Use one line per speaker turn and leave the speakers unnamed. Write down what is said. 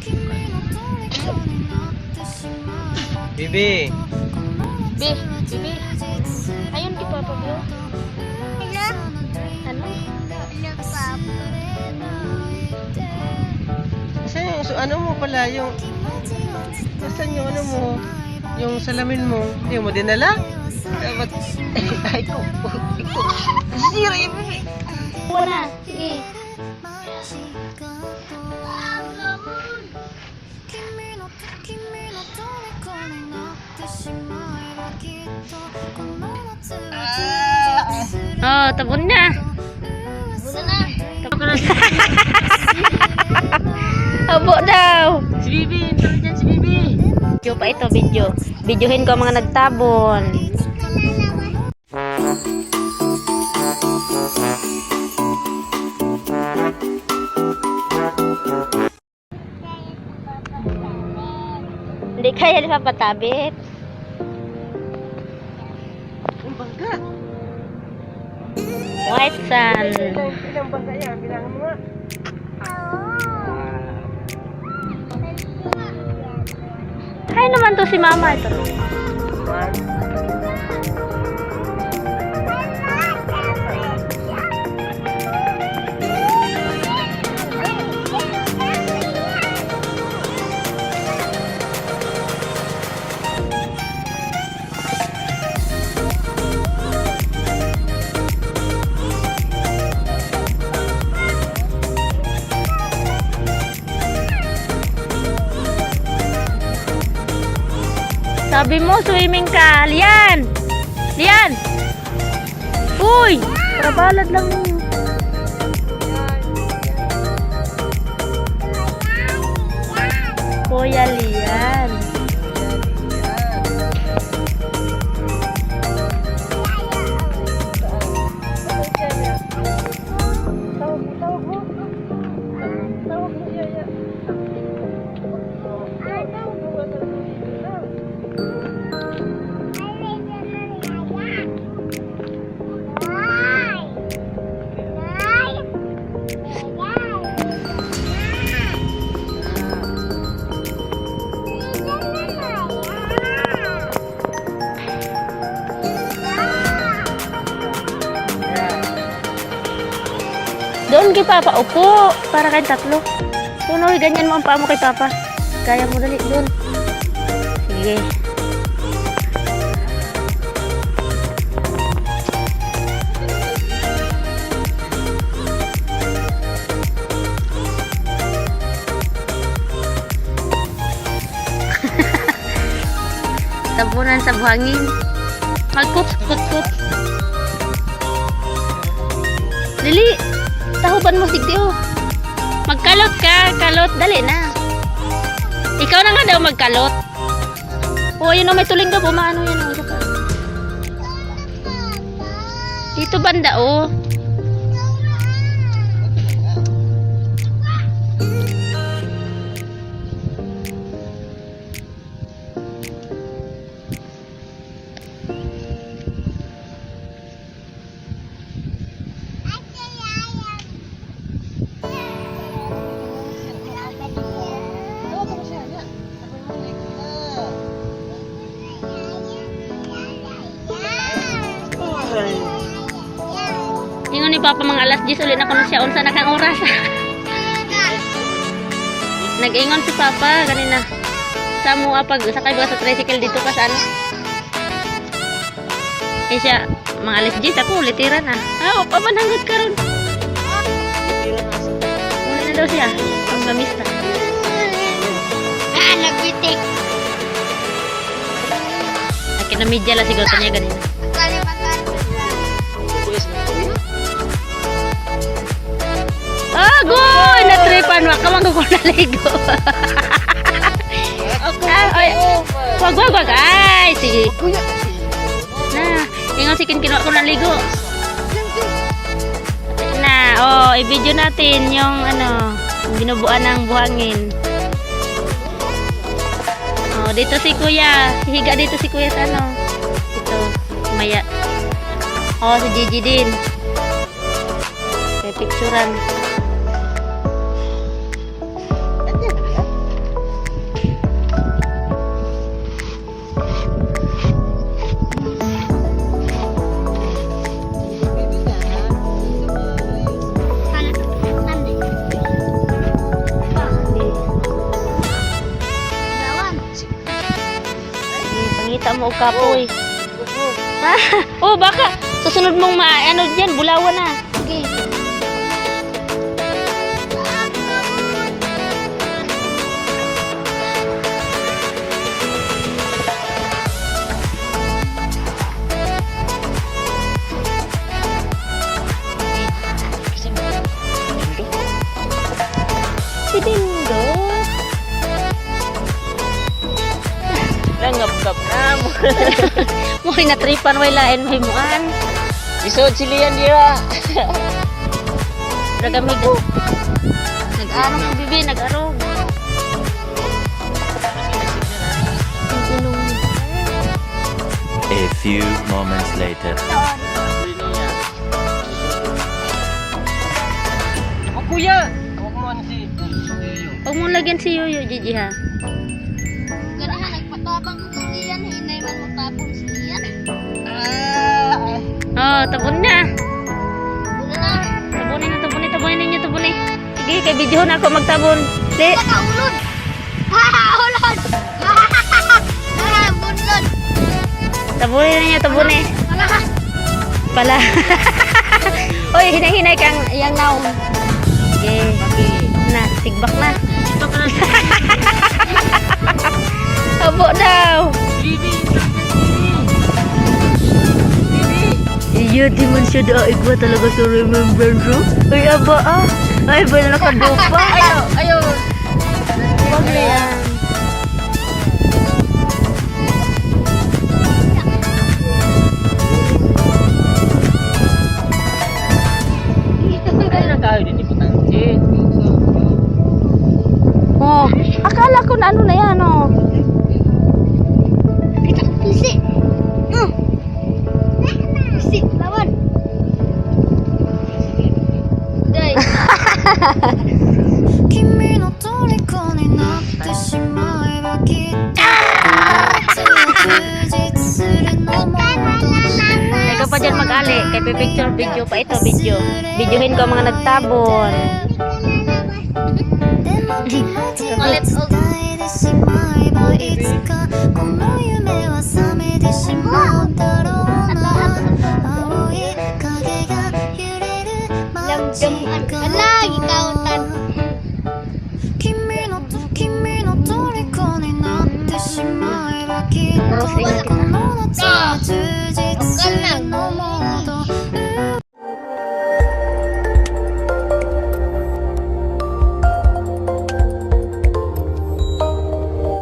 Bibi.
Bi, bibi. Ayun di Papa Bio.
Hello?
Ano?
Hello, Papa.
Saan yung, so, ano mo pala, yung... Nasaan yung ano mo? Yung salamin mo? Hindi mo dinala? Dapat... Ay, ko. Iko. Sira yung.
Wala. Sige. Oh, tabon na.
Muna na.
Tabon na. Abo daw.
Si Bibi, tara dyan si Bibi.
Video pa ito, video. Videohin ko ang mga nagtabon. Hindi kaya di White
nga.
Hay naman to si mama ito. Sabi mo, swimming ka. Lian! Lian! Uy! Trabalad lang ninyo. Kuya Lian. Doon kay Papa, upo. Para kayong tatlo. Tunoy, ganyan mo ang paa mo kay Papa. Kaya mo dali doon. Sige. Tabunan sa buhangin. Kups. Dili, tahuban mo sigdi oh. Magkalot ka, kalot, dali na. Ikaw na nga daw magkalot. O, yun o, may tuling daw, bumaano yan o. Saka. Dito banda oh. Ni Papa mga alas 10 ulit na kuno siya unsa na kang oras. Nag-ingon si Papa ganina. Sa mo pag sakay ba sa tricycle dito ka sa ano? Eh siya, mga alas 10 ako litiran na. Ah, pa mananggot ka ron. Uli na daw siya. Ang gamista.
Ah, nagbitik.
Akin na media lang siguro kanya ganina. Natripan wa ka man ko naligo. ah, ay, wag wag wag. Ay, sige. Na, ingon si kin kinuha ko ng ligo. Na, oh, i-video natin yung ano, binubuan ng buhangin. Oh, dito si Kuya. Higa dito si Kuya sa ano. Ito, maya. Oh, si Gigi din. Kaya picturean. Mo kapoy.
Opo.
oh, baka susunod mong ma ano diyan, bulawan na. Sige. Si
mo.
Hinatripan way lain mahimuan.
Isod si Lian dira.
Nagamig. Nag-arong si Bibi, nag-arong.
A few moments later.
O kuya. Huwag mo
lagyan si Yoyo, Gigi ha. Oh, tabon na.
Muna na.
Tabunin na, tabunin, tabunin ninyo, tabunin. Sige, kay video na ako magtabon. Di.
Nakaulod. Ulod. Bunlod.
Tabunin ninyo, tabunin.
Wala ka.
Pala. Oy, hinay-hinay kang yang naong. Sige. Na, tigbak na. Abo daw. Iya, di man siya daig ba talaga sa remembrance room? Ay, aba ah. Ay, ba na nakadupa?
Ayaw, ayaw.
Huwag na yan. Oh, akala ko na ano na yan, oh. Teka pa dyan mag-ali. Kay picture video pa ito, video. Videohin ko ang mga nagtabon.
でも I'll.